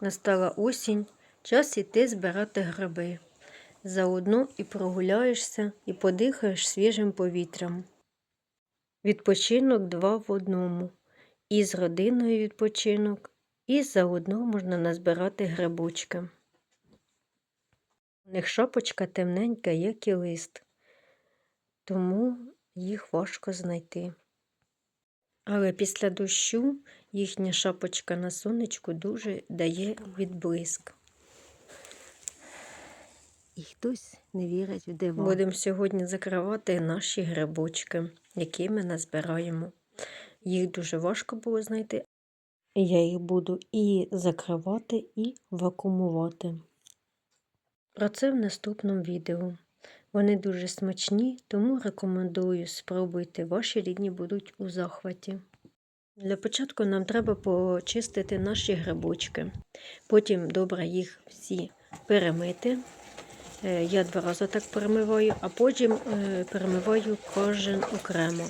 настала осінь, час іти збирати гриби. Заодно і прогуляєшся, і подихаєш свіжим повітрям. Відпочинок два в одному. І з родиною відпочинок, і заодно можна назбирати грибочки. У них шапочка темненька, як і лист, тому їх важко знайти. Але після дощу їхня шапочка на сонечку дуже дає відблиск. І хтось не вірить в дива. Будемо сьогодні закривати наші грибочки, які ми назбираємо. Їх дуже важко було знайти. Я їх буду і закривати, і вакуумувати. Про це в наступному відео. Вони дуже смачні, тому рекомендую спробуйте. Ваші рідні будуть у захваті. Для початку нам треба почистити наші грибочки. Потім добре їх всі перемити. Е, Я два рази так перемиваю, а потім е, перемиваю кожен окремо.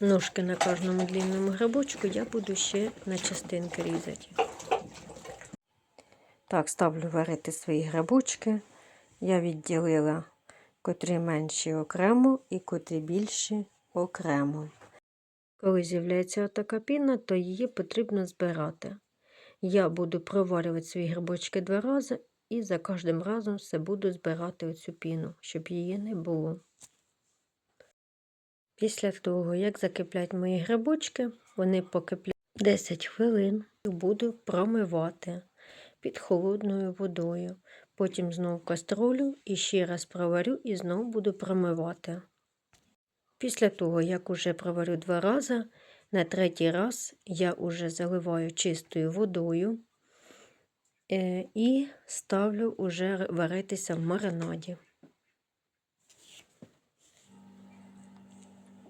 Ножки на кожному длинному грибочку я буду ще на частинки різати. Так, ставлю варити свої грибочки. Я відділила котрі менші окремо і котрі більші окремо. Коли з'являється така піна, то її потрібно збирати. Я буду проварювати свої грибочки два рази і за кожним разом все буду збирати оцю піну, щоб її не було. Після того, як закиплять мої грибочки, вони покиплять 10 хвилин і буду промивати під холодною водою. Потім знову каструлю і ще раз проварю і знову буду промивати. Після того, як уже проварю два рази, на третій раз я вже заливаю чистою водою е, і ставлю уже варитися в маринаді.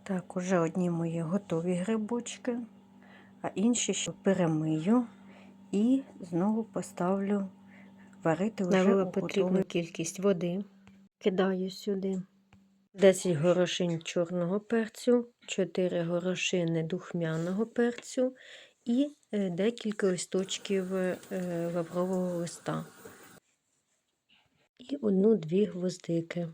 Так, уже одні мої готові грибочки, а інші ще перемию і знову поставлю варити вже Налила потрібну кількість води. Кидаю сюди 10 горошин чорного перцю, 4 горошини духмяного перцю і е, декілька листочків е, лаврового листа. І одну-дві гвоздики.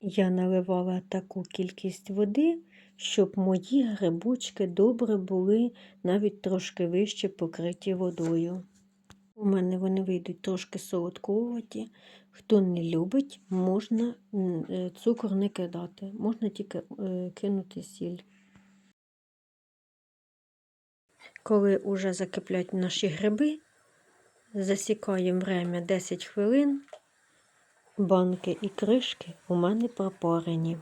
Я наливала таку кількість води, щоб мої грибочки добре були навіть трошки вище покриті водою. У мене вони вийдуть трошки солодкуваті. Хто не любить, можна е, цукор не кидати, можна тільки е, кинути сіль. Коли вже закиплять наші гриби, засікаємо время 10 хвилин, банки і кришки у мене пропарені.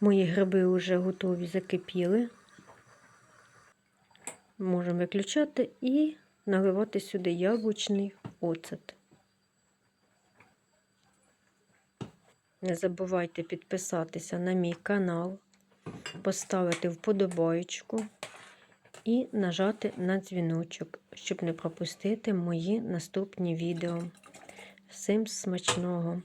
Мої гриби вже готові закипіли. Можемо виключати і наливати сюди яблучний оцет. Не забувайте підписатися на мій канал, поставити вподобайку і нажати на дзвіночок, щоб не пропустити мої наступні відео. Всім смачного!